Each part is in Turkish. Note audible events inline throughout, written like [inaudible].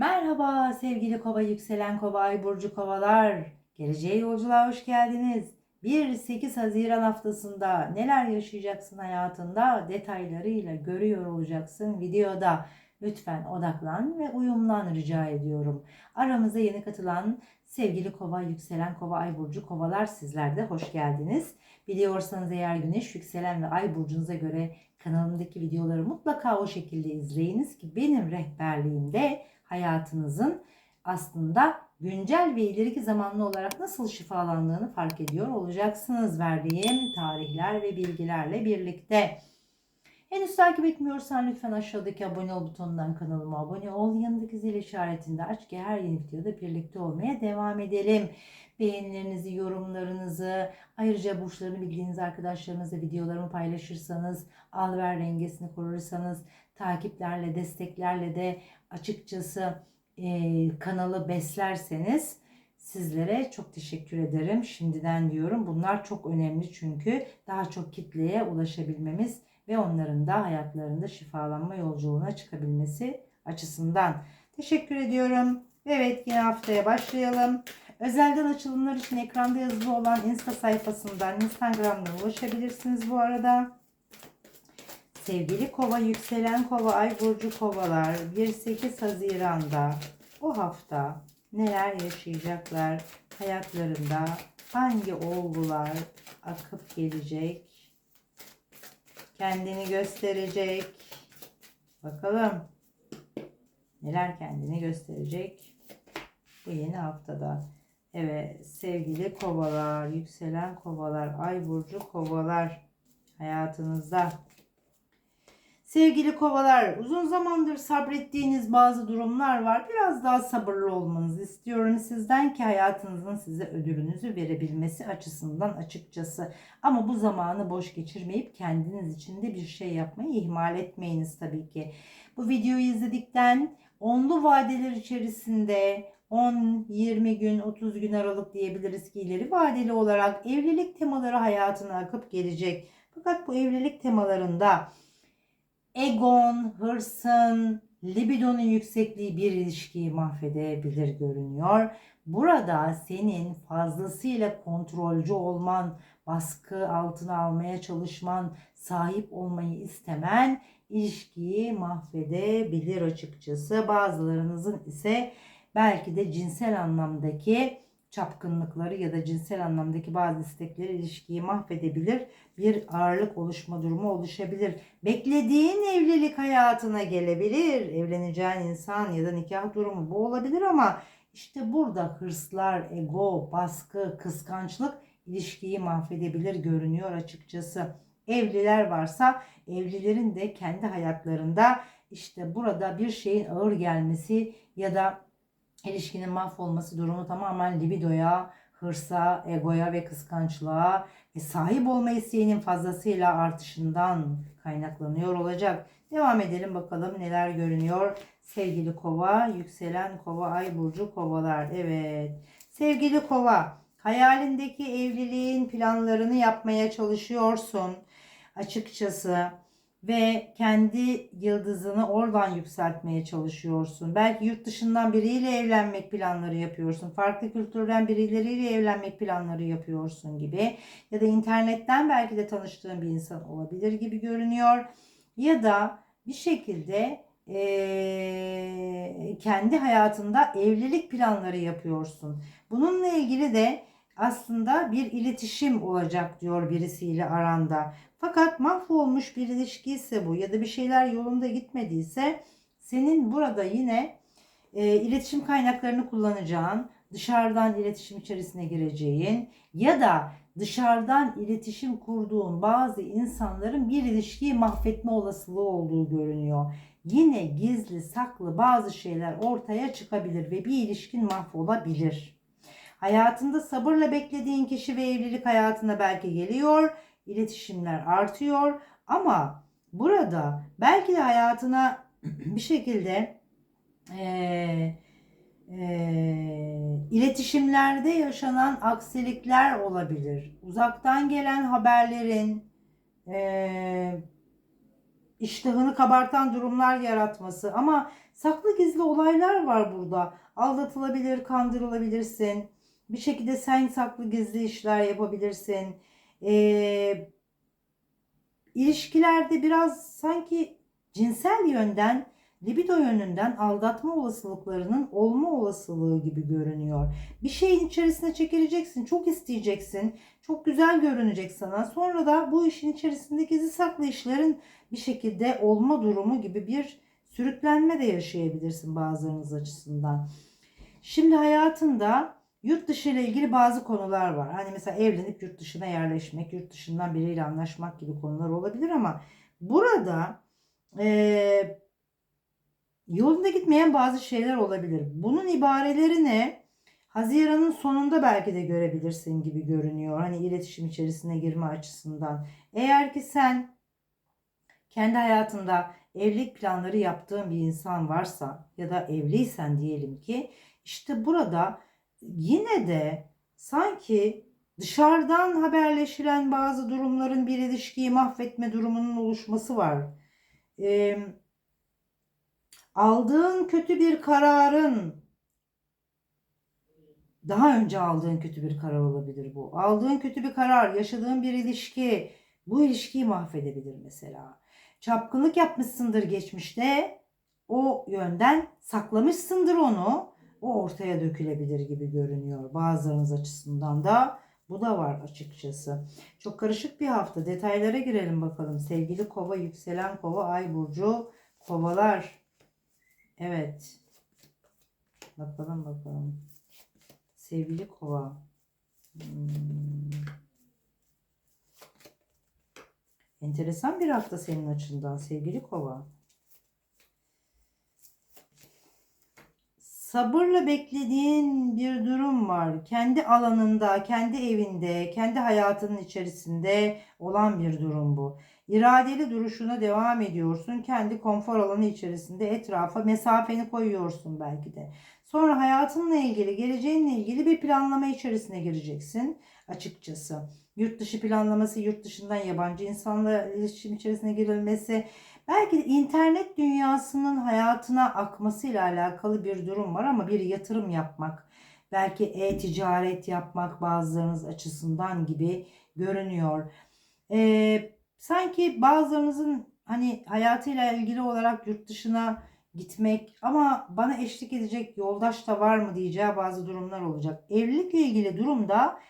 Merhaba sevgili kova yükselen kova ay burcu kovalar. Geleceğe yolculuğa hoş geldiniz. 1-8 Haziran haftasında neler yaşayacaksın hayatında detaylarıyla görüyor olacaksın videoda. Lütfen odaklan ve uyumlan rica ediyorum. Aramıza yeni katılan sevgili kova, yükselen kova, ay burcu kovalar sizler de hoş geldiniz. Biliyorsanız eğer güneş, yükselen ve ay burcunuza göre kanalımdaki videoları mutlaka o şekilde izleyiniz ki benim rehberliğimde hayatınızın aslında güncel ve ileriki zamanlı olarak nasıl şifalandığını fark ediyor olacaksınız verdiğim tarihler ve bilgilerle birlikte. Henüz takip etmiyorsan lütfen aşağıdaki abone ol butonundan kanalıma abone ol. Yanındaki zil işaretinde aç ki her yeni videoda birlikte olmaya devam edelim. Beğenilerinizi, yorumlarınızı, ayrıca burçlarını bildiğiniz arkadaşlarınızla videolarımı paylaşırsanız, al ver dengesini korursanız, takiplerle, desteklerle de açıkçası e, kanalı beslerseniz sizlere çok teşekkür ederim. Şimdiden diyorum bunlar çok önemli çünkü daha çok kitleye ulaşabilmemiz ve onların da hayatlarında şifalanma yolculuğuna çıkabilmesi açısından. Teşekkür ediyorum. Evet yine haftaya başlayalım. Özelden açılımlar için ekranda yazılı olan Insta sayfasından Instagram'dan ulaşabilirsiniz bu arada. Sevgili kova, yükselen kova, ay burcu kovalar 1-8 Haziran'da o hafta neler yaşayacaklar? Hayatlarında hangi olgular akıp gelecek? Kendini gösterecek. Bakalım neler kendini gösterecek bu yeni haftada. Evet sevgili kovalar yükselen kovalar ay burcu kovalar hayatınızda Sevgili kovalar, uzun zamandır sabrettiğiniz bazı durumlar var. Biraz daha sabırlı olmanızı istiyorum sizden ki hayatınızın size ödülünüzü verebilmesi açısından açıkçası. Ama bu zamanı boş geçirmeyip kendiniz için de bir şey yapmayı ihmal etmeyiniz tabii ki. Bu videoyu izledikten onlu vadeler içerisinde 10, 20 gün, 30 gün aralık diyebiliriz ki ileri vadeli olarak evlilik temaları hayatına akıp gelecek. Fakat bu evlilik temalarında egon, hırsın, libidonun yüksekliği bir ilişkiyi mahvedebilir görünüyor. Burada senin fazlasıyla kontrolcü olman, baskı altına almaya çalışman, sahip olmayı istemen ilişkiyi mahvedebilir açıkçası. Bazılarınızın ise belki de cinsel anlamdaki çapkınlıkları ya da cinsel anlamdaki bazı istekleri ilişkiyi mahvedebilir. Bir ağırlık oluşma durumu oluşabilir. Beklediğin evlilik hayatına gelebilir. Evleneceğin insan ya da nikah durumu bu olabilir ama işte burada hırslar, ego, baskı, kıskançlık ilişkiyi mahvedebilir görünüyor açıkçası. Evliler varsa evlilerin de kendi hayatlarında işte burada bir şeyin ağır gelmesi ya da ilişkinin mahvolması durumu tamamen libidoya, hırsa, egoya ve kıskançlığa ve sahip olma isteğinin fazlasıyla artışından kaynaklanıyor olacak. Devam edelim bakalım neler görünüyor. Sevgili kova, yükselen kova, ay burcu kovalar. Evet. Sevgili kova, hayalindeki evliliğin planlarını yapmaya çalışıyorsun. Açıkçası ve kendi yıldızını oradan yükseltmeye çalışıyorsun. Belki yurt dışından biriyle evlenmek planları yapıyorsun. Farklı kültürden birileriyle evlenmek planları yapıyorsun gibi. Ya da internetten belki de tanıştığın bir insan olabilir gibi görünüyor. Ya da bir şekilde e, kendi hayatında evlilik planları yapıyorsun. Bununla ilgili de aslında bir iletişim olacak diyor birisiyle aranda. Fakat mahvolmuş bir ilişki ise bu ya da bir şeyler yolunda gitmediyse senin burada yine e, iletişim kaynaklarını kullanacağın, dışarıdan iletişim içerisine gireceğin ya da dışarıdan iletişim kurduğun bazı insanların bir ilişkiyi mahvetme olasılığı olduğu görünüyor. Yine gizli saklı bazı şeyler ortaya çıkabilir ve bir ilişkin mahvolabilir. Hayatında sabırla beklediğin kişi ve evlilik hayatına belki geliyor iletişimler artıyor ama burada belki de hayatına [clears throat] bir şekilde e, e, iletişimlerde yaşanan aksilikler olabilir. Uzaktan gelen haberlerin e, iştahını kabartan durumlar yaratması ama saklı gizli olaylar var burada. Aldatılabilir, kandırılabilirsin. Bir şekilde sen saklı gizli işler yapabilirsin. Ee, ilişkilerde biraz sanki cinsel yönden, libido yönünden aldatma olasılıklarının olma olasılığı gibi görünüyor. Bir şeyin içerisine çekileceksin, çok isteyeceksin, çok güzel görünecek sana. Sonra da bu işin içerisinde gizli saklı işlerin bir şekilde olma durumu gibi bir sürüklenme de yaşayabilirsin bazılarınız açısından. Şimdi hayatında yurt dışı ile ilgili bazı konular var. Hani mesela evlenip yurt dışına yerleşmek, yurt dışından biriyle anlaşmak gibi konular olabilir ama burada e, yolunda gitmeyen bazı şeyler olabilir. Bunun ibareleri ne? Haziran'ın sonunda belki de görebilirsin gibi görünüyor. Hani iletişim içerisine girme açısından. Eğer ki sen kendi hayatında evlilik planları yaptığın bir insan varsa ya da evliysen diyelim ki işte burada yine de sanki dışarıdan haberleşilen bazı durumların bir ilişkiyi mahvetme durumunun oluşması var. Ee, aldığın kötü bir kararın daha önce aldığın kötü bir karar olabilir bu. Aldığın kötü bir karar, yaşadığın bir ilişki bu ilişkiyi mahvedebilir mesela. Çapkınlık yapmışsındır geçmişte. O yönden saklamışsındır onu. O ortaya dökülebilir gibi görünüyor. Bazılarınız açısından da bu da var açıkçası. Çok karışık bir hafta. Detaylara girelim bakalım. Sevgili kova, yükselen kova, ay burcu, kovalar. Evet. Bakalım bakalım. Sevgili kova. Hmm. Enteresan bir hafta senin açından sevgili kova. Sabırla beklediğin bir durum var. Kendi alanında, kendi evinde, kendi hayatının içerisinde olan bir durum bu. İradeli duruşuna devam ediyorsun. Kendi konfor alanı içerisinde etrafa mesafeni koyuyorsun belki de. Sonra hayatınla ilgili, geleceğinle ilgili bir planlama içerisine gireceksin açıkçası. Yurt dışı planlaması, yurt dışından yabancı insanla iletişim içerisine girilmesi, belki de internet dünyasının hayatına akmasıyla alakalı bir durum var ama bir yatırım yapmak, belki e-ticaret yapmak bazılarınız açısından gibi görünüyor. Ee, sanki bazılarınızın hani hayatıyla ilgili olarak yurt dışına gitmek ama bana eşlik edecek yoldaş da var mı diyeceği bazı durumlar olacak. Evlilikle ilgili durumda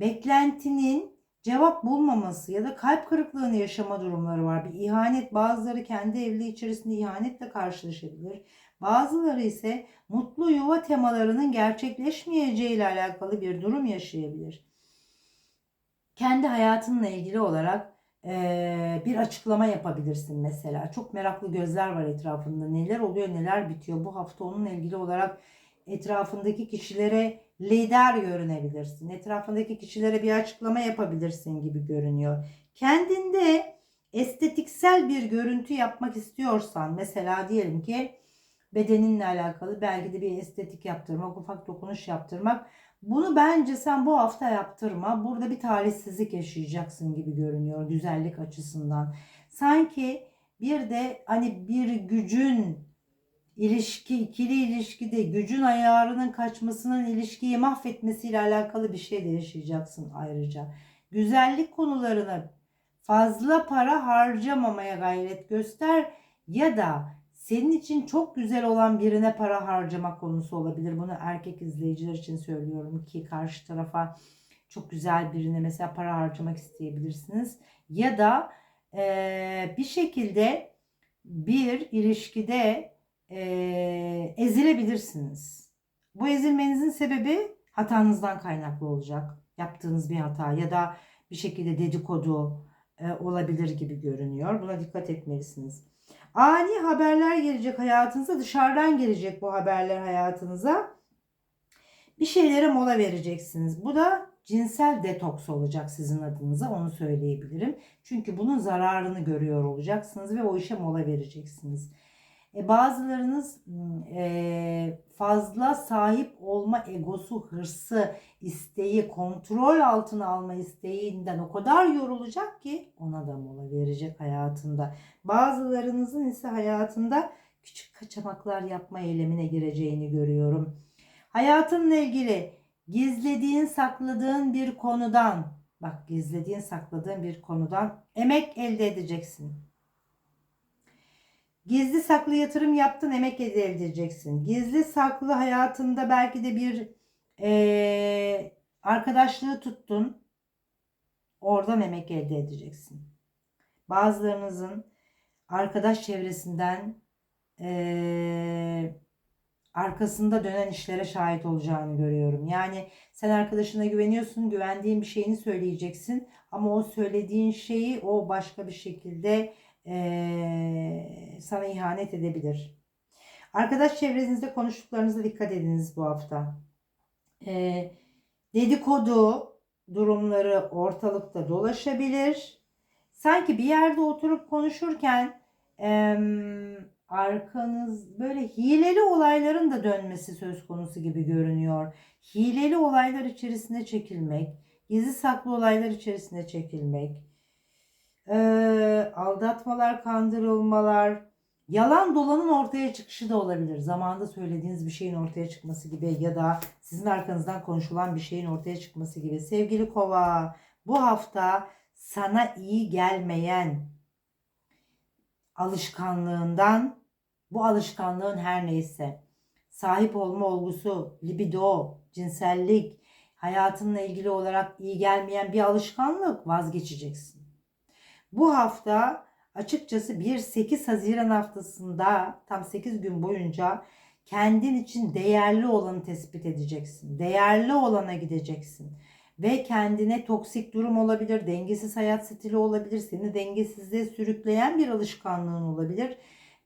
beklentinin cevap bulmaması ya da kalp kırıklığını yaşama durumları var. Bir ihanet bazıları kendi evliliği içerisinde ihanetle karşılaşabilir. Bazıları ise mutlu yuva temalarının gerçekleşmeyeceği ile alakalı bir durum yaşayabilir. Kendi hayatınla ilgili olarak bir açıklama yapabilirsin mesela. Çok meraklı gözler var etrafında. Neler oluyor, neler bitiyor. Bu hafta onunla ilgili olarak etrafındaki kişilere lider görünebilirsin. Etrafındaki kişilere bir açıklama yapabilirsin gibi görünüyor. Kendinde estetiksel bir görüntü yapmak istiyorsan mesela diyelim ki bedeninle alakalı belki de bir estetik yaptırmak, ufak dokunuş yaptırmak. Bunu bence sen bu hafta yaptırma. Burada bir talihsizlik yaşayacaksın gibi görünüyor güzellik açısından. Sanki bir de hani bir gücün ilişki, ikili ilişkide gücün ayarının kaçmasının ilişkiyi mahvetmesiyle alakalı bir şey de yaşayacaksın ayrıca. Güzellik konularına fazla para harcamamaya gayret göster ya da senin için çok güzel olan birine para harcama konusu olabilir. Bunu erkek izleyiciler için söylüyorum ki karşı tarafa çok güzel birine mesela para harcamak isteyebilirsiniz. Ya da e, bir şekilde bir ilişkide e, ezilebilirsiniz. Bu ezilmenizin sebebi hatanızdan kaynaklı olacak. Yaptığınız bir hata ya da bir şekilde dedikodu e, olabilir gibi görünüyor. Buna dikkat etmelisiniz. Ani haberler gelecek hayatınıza. Dışarıdan gelecek bu haberler hayatınıza. Bir şeylere mola vereceksiniz. Bu da cinsel detoks olacak sizin adınıza onu söyleyebilirim. Çünkü bunun zararını görüyor olacaksınız ve o işe mola vereceksiniz. E, bazılarınız m, e, fazla sahip olma egosu, hırsı, isteği, kontrol altına alma isteğinden o kadar yorulacak ki ona da mola verecek hayatında. Bazılarınızın ise hayatında küçük kaçamaklar yapma eylemine gireceğini görüyorum. Hayatınla ilgili gizlediğin, sakladığın bir konudan, bak gizlediğin, sakladığın bir konudan emek elde edeceksin. Gizli saklı yatırım yaptın, emek elde edeceksin. Gizli saklı hayatında belki de bir eee, arkadaşlığı tuttun. Oradan emek elde edeceksin. Bazılarınızın arkadaş çevresinden eee, arkasında dönen işlere şahit olacağını görüyorum. Yani sen arkadaşına güveniyorsun, güvendiğin bir şeyini söyleyeceksin ama o söylediğin şeyi o başka bir şekilde sana ihanet edebilir. Arkadaş çevrenizde konuştuklarınıza dikkat ediniz bu hafta. Eee, dedikodu durumları ortalıkta dolaşabilir. Sanki bir yerde oturup konuşurken em, arkanız böyle hileli olayların da dönmesi söz konusu gibi görünüyor. Hileli olaylar içerisine çekilmek, gizli saklı olaylar içerisine çekilmek, eee, aldatmalar, kandırılmalar, yalan dolanın ortaya çıkışı da olabilir. Zamanında söylediğiniz bir şeyin ortaya çıkması gibi ya da sizin arkanızdan konuşulan bir şeyin ortaya çıkması gibi. Sevgili kova, bu hafta sana iyi gelmeyen alışkanlığından bu alışkanlığın her neyse sahip olma olgusu, libido, cinsellik, hayatınla ilgili olarak iyi gelmeyen bir alışkanlık vazgeçeceksin. Bu hafta açıkçası 1-8 Haziran haftasında tam 8 gün boyunca kendin için değerli olanı tespit edeceksin. Değerli olana gideceksin. Ve kendine toksik durum olabilir, dengesiz hayat stili olabilir, seni dengesizliğe sürükleyen bir alışkanlığın olabilir.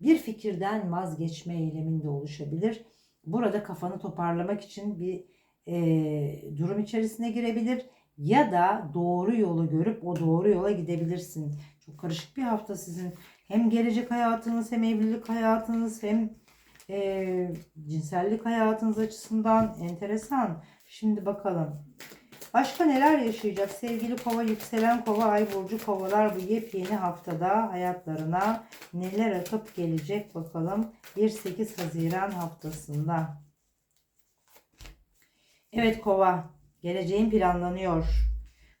Bir fikirden vazgeçme eyleminde oluşabilir. Burada kafanı toparlamak için bir e, durum içerisine girebilir ya da doğru yolu görüp o doğru yola gidebilirsin. Çok karışık bir hafta sizin. Hem gelecek hayatınız hem evlilik hayatınız hem e, cinsellik hayatınız açısından enteresan. Şimdi bakalım. Başka neler yaşayacak sevgili kova, yükselen kova, ay burcu kovalar bu yepyeni haftada hayatlarına neler akıp gelecek bakalım 1-8 Haziran haftasında. Evet kova, geleceğin planlanıyor.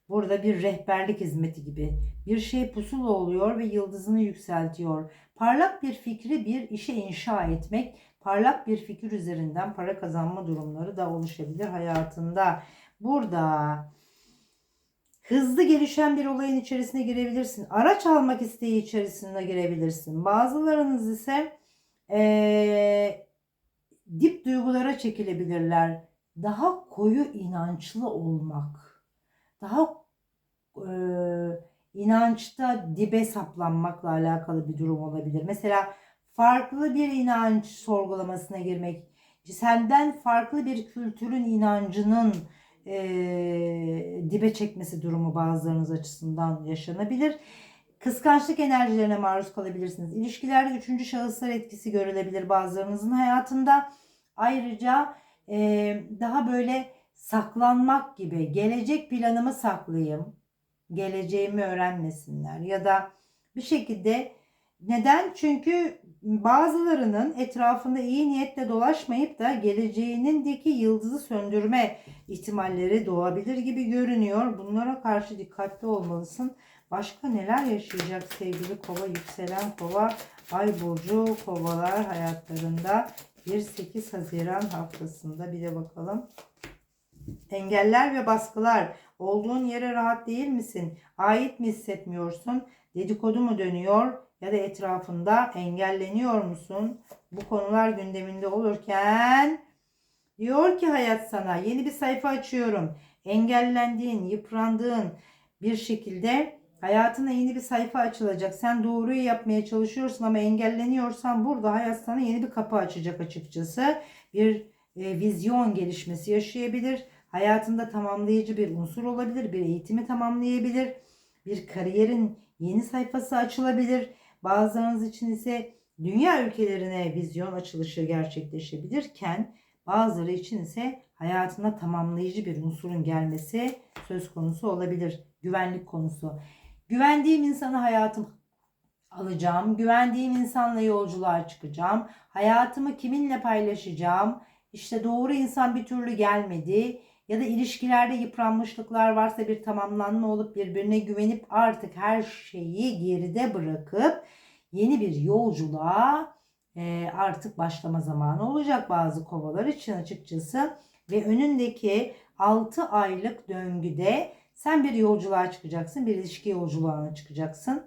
Burada bir rehberlik hizmeti gibi. Bir şey pusula oluyor ve yıldızını yükseltiyor. Parlak bir fikri bir işe inşa etmek, parlak bir fikir üzerinden para kazanma durumları da oluşabilir hayatında. Burada hızlı gelişen bir olayın içerisine girebilirsin. Araç almak isteği içerisine girebilirsin. Bazılarınız ise eee, dip duygulara çekilebilirler. Daha koyu inançlı olmak. Daha eee, inançta dibe saplanmakla alakalı bir durum olabilir. Mesela farklı bir inanç sorgulamasına girmek. Senden farklı bir kültürün inancının e, dibe çekmesi durumu bazılarınız açısından yaşanabilir. Kıskançlık enerjilerine maruz kalabilirsiniz. İlişkilerde üçüncü şahıslar etkisi görülebilir bazılarınızın hayatında. Ayrıca daha böyle saklanmak gibi gelecek planımı saklayayım, geleceğimi öğrenmesinler ya da bir şekilde neden? Çünkü bazılarının etrafında iyi niyetle dolaşmayıp da geleceğinindeki yıldızı söndürme ihtimalleri doğabilir gibi görünüyor. Bunlara karşı dikkatli olmalısın. Başka neler yaşayacak sevgili kova, yükselen kova, ay burcu kovalar hayatlarında 1-8 Haziran haftasında bir de bakalım. Engeller ve baskılar. Olduğun yere rahat değil misin? Ait mi hissetmiyorsun? Dedikodu mu dönüyor? Ya da etrafında engelleniyor musun? Bu konular gündeminde olurken diyor ki hayat sana yeni bir sayfa açıyorum. Engellendiğin, yıprandığın bir şekilde hayatına yeni bir sayfa açılacak. Sen doğruyu yapmaya çalışıyorsun ama engelleniyorsan burada hayat sana yeni bir kapı açacak açıkçası. Bir e, vizyon gelişmesi yaşayabilir. Hayatında tamamlayıcı bir unsur olabilir. Bir eğitimi tamamlayabilir. Bir kariyerin yeni sayfası açılabilir. Bazılarınız için ise dünya ülkelerine vizyon açılışı gerçekleşebilirken bazıları için ise hayatına tamamlayıcı bir unsurun gelmesi söz konusu olabilir. Güvenlik konusu. Güvendiğim insanı hayatım alacağım. Güvendiğim insanla yolculuğa çıkacağım. Hayatımı kiminle paylaşacağım? İşte doğru insan bir türlü gelmedi. Ya da ilişkilerde yıpranmışlıklar varsa bir tamamlanma olup birbirine güvenip artık her şeyi geride bırakıp yeni bir yolculuğa e, artık başlama zamanı olacak bazı kovalar için açıkçası. Ve önündeki 6 aylık döngüde sen bir yolculuğa çıkacaksın, bir ilişki yolculuğuna çıkacaksın.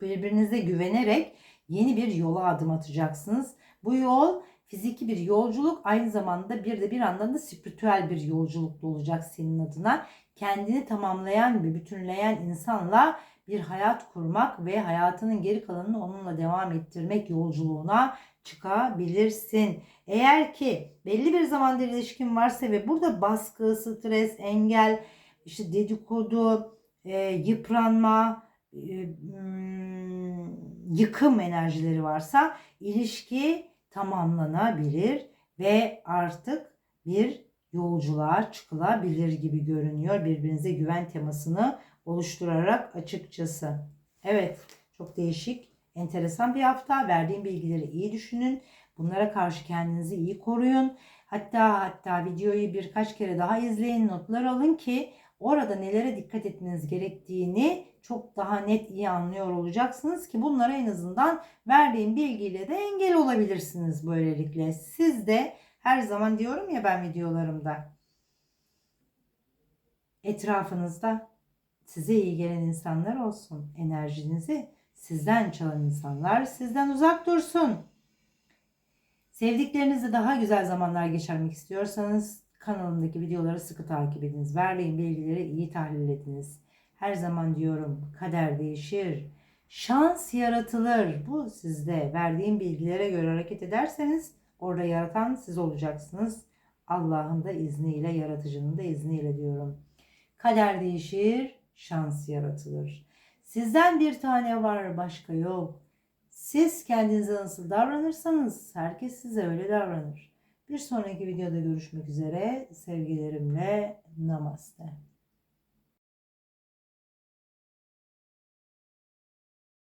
Birbirinize güvenerek yeni bir yola adım atacaksınız. Bu yol fiziki bir yolculuk aynı zamanda bir de bir yandan da spiritüel bir yolculuk da olacak senin adına. Kendini tamamlayan ve bütünleyen insanla bir hayat kurmak ve hayatının geri kalanını onunla devam ettirmek yolculuğuna çıkabilirsin. Eğer ki belli bir zamandır ilişkin varsa ve burada baskı, stres, engel, işte dedikodu, e, yıpranma, e, hmm, yıkım enerjileri varsa ilişki tamamlanabilir ve artık bir yolculuğa çıkılabilir gibi görünüyor. Birbirinize güven temasını oluşturarak açıkçası. Evet, çok değişik, enteresan bir hafta. Verdiğim bilgileri iyi düşünün. Bunlara karşı kendinizi iyi koruyun. Hatta hatta videoyu birkaç kere daha izleyin, notlar alın ki orada nelere dikkat etmeniz gerektiğini çok daha net iyi anlıyor olacaksınız ki bunlara en azından verdiğim bilgiyle de engel olabilirsiniz böylelikle. Siz de her zaman diyorum ya ben videolarımda etrafınızda size iyi gelen insanlar olsun. Enerjinizi sizden çalan insanlar sizden uzak dursun. Sevdiklerinizle daha güzel zamanlar geçirmek istiyorsanız kanalımdaki videoları sıkı takip ediniz. Verdiğim bilgileri iyi tahlil ediniz. Her zaman diyorum kader değişir. Şans yaratılır. Bu sizde. Verdiğim bilgilere göre hareket ederseniz orada yaratan siz olacaksınız. Allah'ın da izniyle, yaratıcının da izniyle diyorum. Kader değişir, şans yaratılır. Sizden bir tane var, başka yok. Siz kendinize nasıl davranırsanız herkes size öyle davranır. Bir sonraki videoda görüşmek üzere. Sevgilerimle namaste.